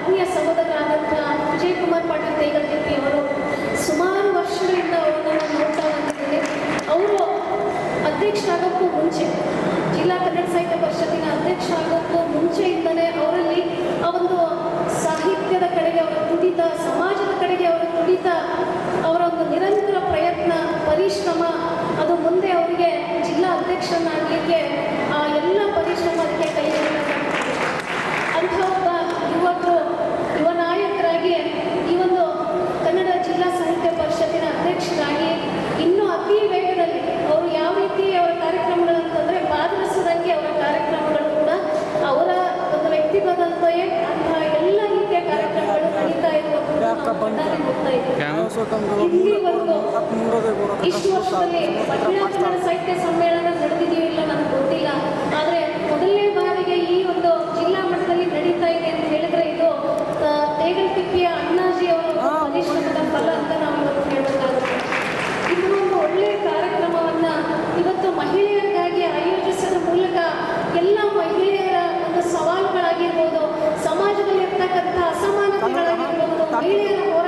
ಆತ್ಮೀಯ ಸಹೋದರರಾದಂಥ ವಿಜಯ್ ಕುಮಾರ್ ಪಾಟೀಲ್ ಕೈಗಟ್ಟಿದ್ವಿ ಅವರು ಸುಮಾರು ವರ್ಷಗಳಿಂದ ಅವರನ್ನು ನೋಡ್ತಾ ಬಂದಿದ್ದೇನೆ ಅವರು ಅಧ್ಯಕ್ಷರಾಗೋಕ್ಕೂ ಮುಂಚೆ, ಜಿಲ್ಲಾ ಕನ್ನಡ ಸಾಹಿತ್ಯ ಪರಿಷತ್ತಿನ ಅಧ್ಯಕ್ಷರಾಗೋಕ್ಕೂ ಮುಂಚೆಯಿಂದಲೇ ಅವರಲ್ಲಿ ಆ ಒಂದು ಸಾಹಿತ್ಯದ ಕಡೆಗೆ ಅವರ ತುಡಿತ, ಸಮಾಜದ ಕಡೆಗೆ ಅವರ ತುಡಿತ ಇಷ್ಟು ವರ್ಷದ ಕನ್ನಡ ಸಾಹಿತ್ಯ ಸಮ್ಮೇಳನ ನಡೆದಿದೆಯೋ ಇಲ್ಲ ನನಗೆ ಗೊತ್ತಿಲ್ಲ. ಆದರೆ ಮೊದಲನೇ ಬಾರಿಗೆ ಈ ಒಂದು ಜಿಲ್ಲಾ ಮಟ್ಟದಲ್ಲಿ ನಡೀತಾ ಇದೆ ಅಂತ ಹೇಳಿದ್ರೆ ಇದು ತೇಗಲ್ತಿಪ್ಪಿಯ ಅಣ್ಣಾಜಿ ಅವರು ಪರಿಶ್ರಮದ ಫಲ ಅಂತ ನಾವು ಇವತ್ತು ಹೇಳಬೇಕಾಗುತ್ತೆ ಇದು ಒಂದು ಒಳ್ಳೆಯ ಕಾರ್ಯಕ್ರಮವನ್ನ ಇವತ್ತು ಮಹಿಳೆಯರಿಗಾಗಿ ಆಯೋಜಿಸಿದ ಮೂಲಕ ಎಲ್ಲ ಮಹಿಳೆಯರ അറിയില്ല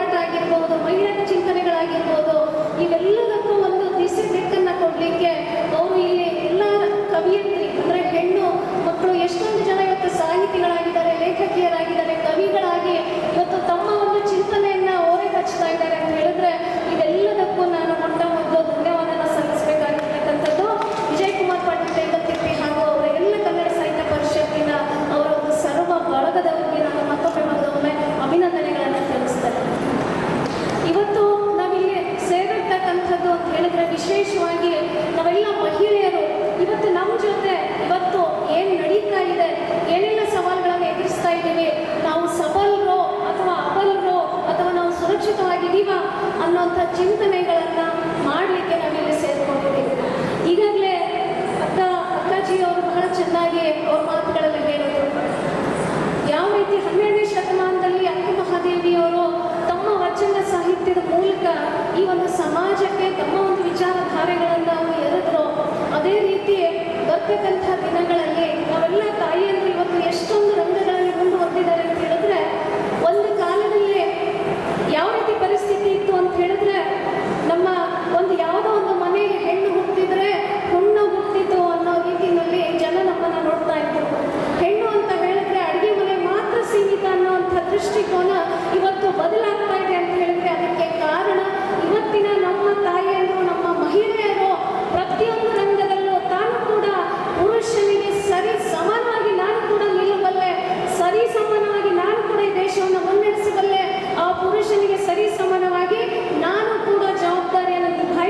സത്യബന്ധ ദിനങ്ങളല്ലേ?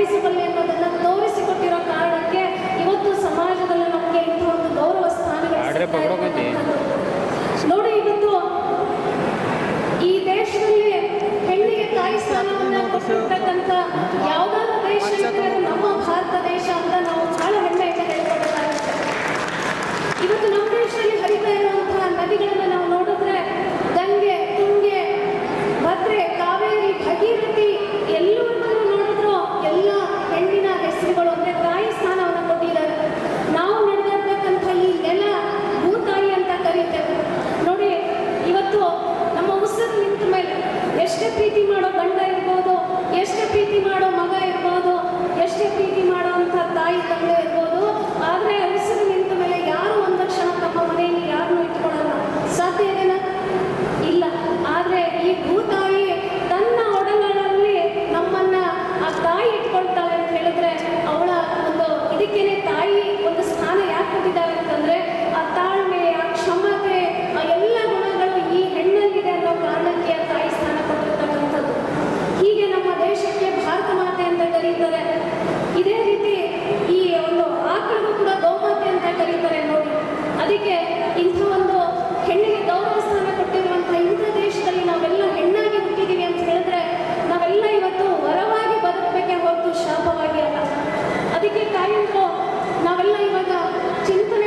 ರೂಪಿಸಬಲ್ಲೆ ಅನ್ನೋದನ್ನ ತೋರಿಸಿಕೊಟ್ಟಿರೋ ಕಾರಣಕ್ಕೆ ಇವತ್ತು ಸಮಾಜದಲ್ಲಿ ನಮಗೆ ಇಂಥ ಒಂದು ಗೌರವ ಸ್ಥಾನ ಆಗಿರ್ತಕ್ಕಂಥ ಇರ್ಬೋದು. ಆದರೆ ಹೆಸರು ನಿಂತ ಮೇಲೆ ಯಾರು ಒಂದು ಕ್ಷಣ ತಮ್ಮ ಮನೆಯಲ್ಲಿ ಯಾರು ಇವತ್ತು ಚಿಂತನೆ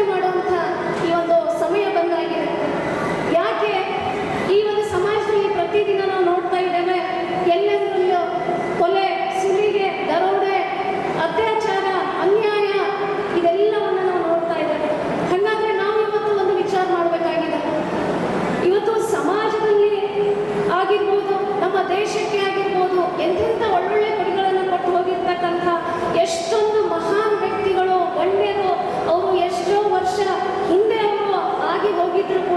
Thank you.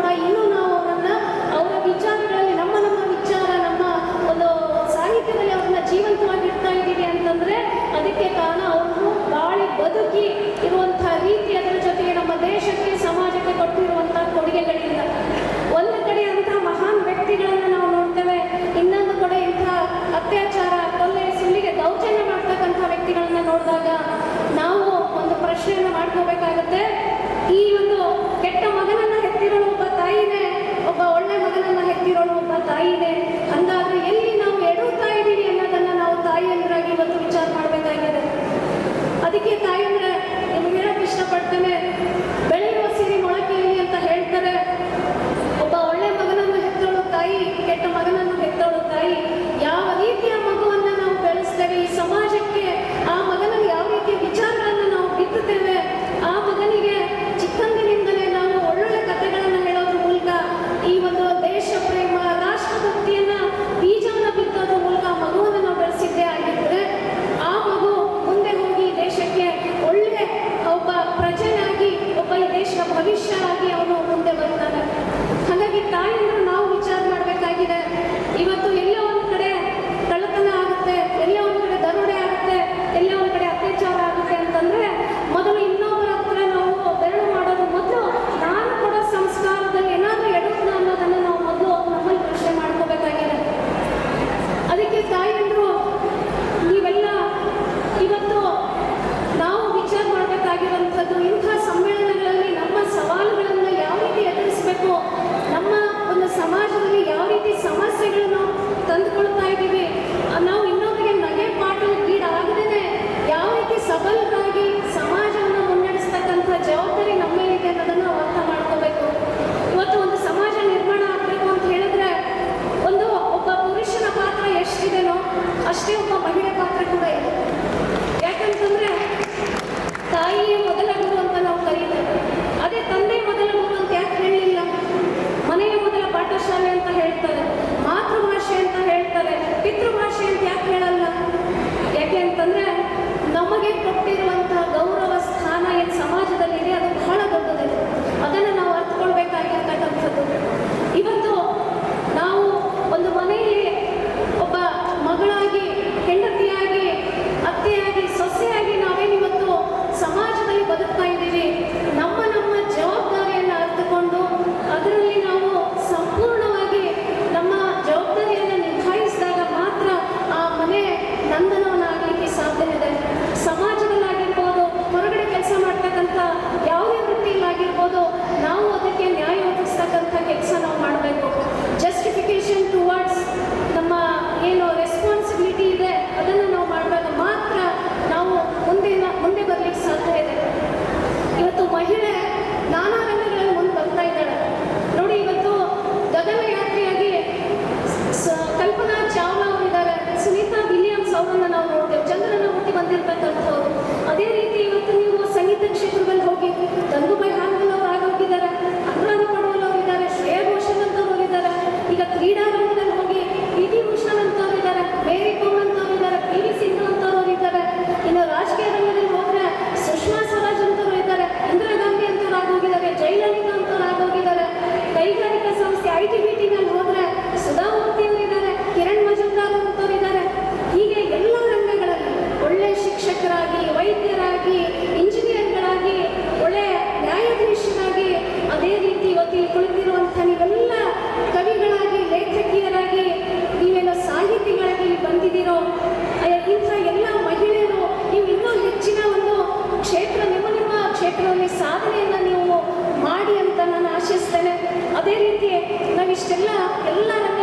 ವಿಚಾರ ಮಾಡಬೇಕಾಗಿದೆ. ಅದಕ್ಕೆ ತಾಯಿ ಅಂದರೆ ನಿಮ್ಗೆ ಇಷ್ಟಪಡ್ತೇನೆ? ಅದೇ ರೀತಿ ನಾವಿಷ್ಟೆಲ್ಲ ಎಲ್ಲ ನಮ್ಮ